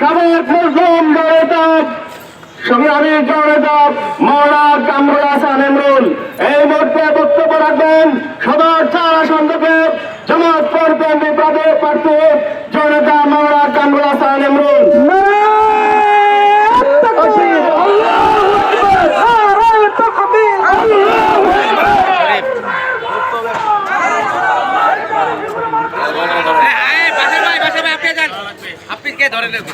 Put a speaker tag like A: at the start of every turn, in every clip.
A: সাবেক মুসলিম জনতা সংগ্রামী জনতা মৌলা কামরুল হাসান এমরুল। এই মুহূর্তে বক্তব্য রাখবেন সদর চারা আসন থেকে করবেন প্রার্থী জনতা মৌলা কামরুল হাসান এমরুল
B: এই, বাসার ভাই, বাসার ভাই, আপনি যান। আপনি কে ধরেন এখন? সাইডে দাঁড়ান, সাইডে। উনি তো ধরতে ধরে নেব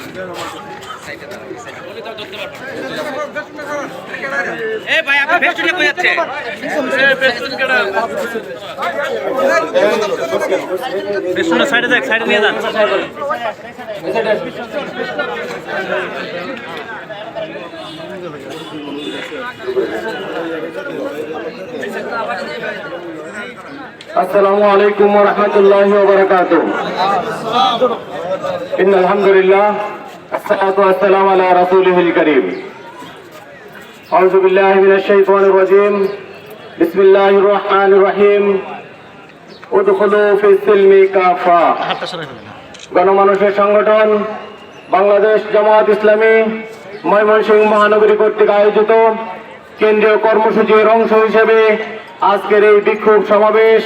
B: এ ভাই আপনি যাচ্ছে?
C: সাইডে সাইডে নিয়ে যান।
A: আসসালামু আলাইকুম রহমতুল্লাহ রাহমাতুল্লাহি ইন আলহামদুলিল্লাহ আসসালাতু ওয়াসসালামু আলা রাসূলিহিল কারীম আউযু বিল্লাহি মিনাশ শাইতানির রাজীম বিসমিল্লাহির রহমানির রহিম উদখুলু ফিস সিলমি কাফা গণমানুষের সংগঠন বাংলাদেশ জামাত ইসলামী ময়মনসিংহ মহানগরী কর্তৃক আয়োজিত কেন্দ্রীয় কর্মসূচির অংশ হিসেবে আজকের এই বিক্ষোভ সমাবেশ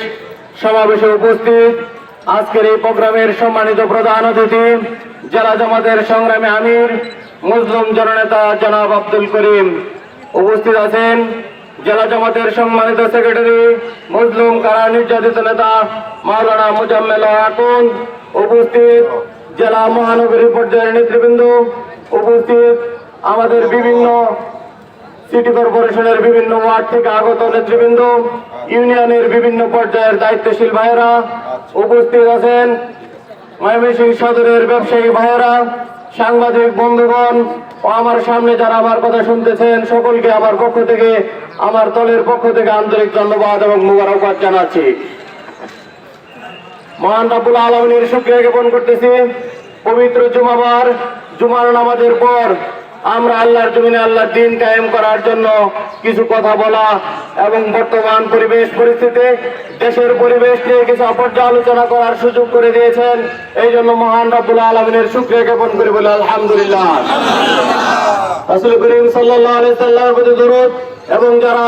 A: সমাবেশে উপস্থিত আজকের এই প্রোগ্রামের সম্মানিত প্রধান অতিথি, জেলা জামাতের সংগ্রামী আমির, মুসলিম জননেতা জনাব আব্দুল করিম। উপস্থিত আছেন জেলা জামাতের সম্মানিত সেক্রেটারি, মুসলিম কারা নির্যাতিত নেতা মাওলানা মুজাম্মেল আকুন। উপস্থিত জেলা মহানগরী পর্যায়ের নেতৃবৃন্দ, উপস্থিত আমাদের বিভিন্ন সিটি কর্পোরেশনের বিভিন্ন ওয়ার্ড থেকে আগত নেতৃবৃন্দ, ইউনিয়নের বিভিন্ন পর্যায়ের দায়িত্বশীল ভাইয়েরা উপস্থিত আছেন ময়মনসিংহ সদরের ব্যবসায়ী ভাইয়েরা, সাংবাদিক বন্ধুগণ ও আমার সামনে যারা আমার কথা শুনতেছেন, সকলকে আমার পক্ষ থেকে, আমার দলের পক্ষ থেকে আন্তরিক ধন্যবাদ এবং মুবারকবাদ জানাচ্ছি। মহান রাবুল আলমিনের শুক্রিয়া জ্ঞাপন করতেছি। পবিত্র জুমাবার, জুমার নামাজের পর আমরা আল্লাহর জমিনে আল্লাহর দিন কায়েম করার জন্য কিছু কথা বলা এবং বর্তমান পরিবেশ পরিস্থিতি, দেশের পরিবেশ নিয়ে কিছু পর্যালোচনা করার সুযোগ করে দিয়েছেন। এই জন্য মহান রাবুল আলমিনের শুক্রিয়া জ্ঞাপন করি বলে আলহামদুলিল্লাহ। রাসুল করিম সাল্লাহ সাল্লাহর প্রতি এবং যারা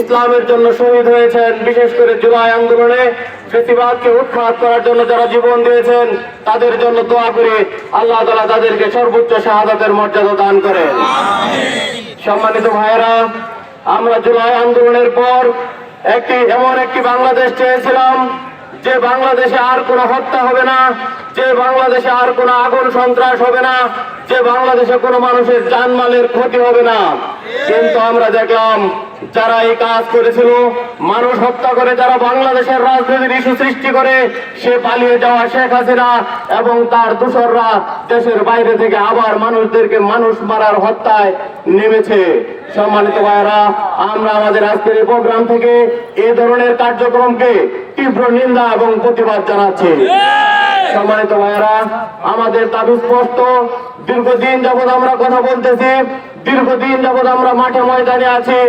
A: ইসলামের জন্য শহীদ হয়েছেন বিশেষ করে জুলাই আন্দোলনে ফেসিবাদকে উৎখাত করার জন্য যারা জীবন দিয়েছেন তাদের জন্য দোয়া করে আল্লাহ তালা তাদেরকে সর্বোচ্চ শাহাদাতের মর্যাদা দান করেন। সম্মানিত ভাইয়েরা আমরা জুলাই আন্দোলনের পর একটি এমন একটি বাংলাদেশ চেয়েছিলাম যে বাংলাদেশে আর কোনো হত্যা হবে না যে বাংলাদেশে আর কোনো আগুন সন্ত্রাস হবে না যে বাংলাদেশে কোনো মানুষের জানমালের ক্ষতি হবে না। কিন্তু আমরা দেখলাম যারা এই কাজ করেছিল, মানুষ হত্যা করে যারা বাংলাদেশের রাজনীতির ইস্যু সৃষ্টি করে, সে পালিয়ে যাওয়া শেখ হাসিনা এবং তার দোসররা দেশের বাইরে থেকে আবার মানুষদেরকে মানুষ মারার হত্যায় নেমেছে। সম্মানিত ভাইয়েরা, আমরা আমাদের আজকের এই প্রোগ্রাম থেকে এ ধরনের কার্যক্রমকে তীব্র নিন্দা এবং প্রতিবাদ জানাচ্ছি। সম্মানিত ভাইয়েরা, আমাদের দাবি স্পষ্ট, দীর্ঘদিন যাবৎ আমরা কথা বলতেছি দীর্ঘদিন যাবৎ আমরা মাঠে ময়দানে আছি।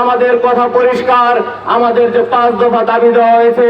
A: আমাদের কথা পরিষ্কার, আমাদের যে পাঁচ দফা দাবি দেওয়া হয়েছে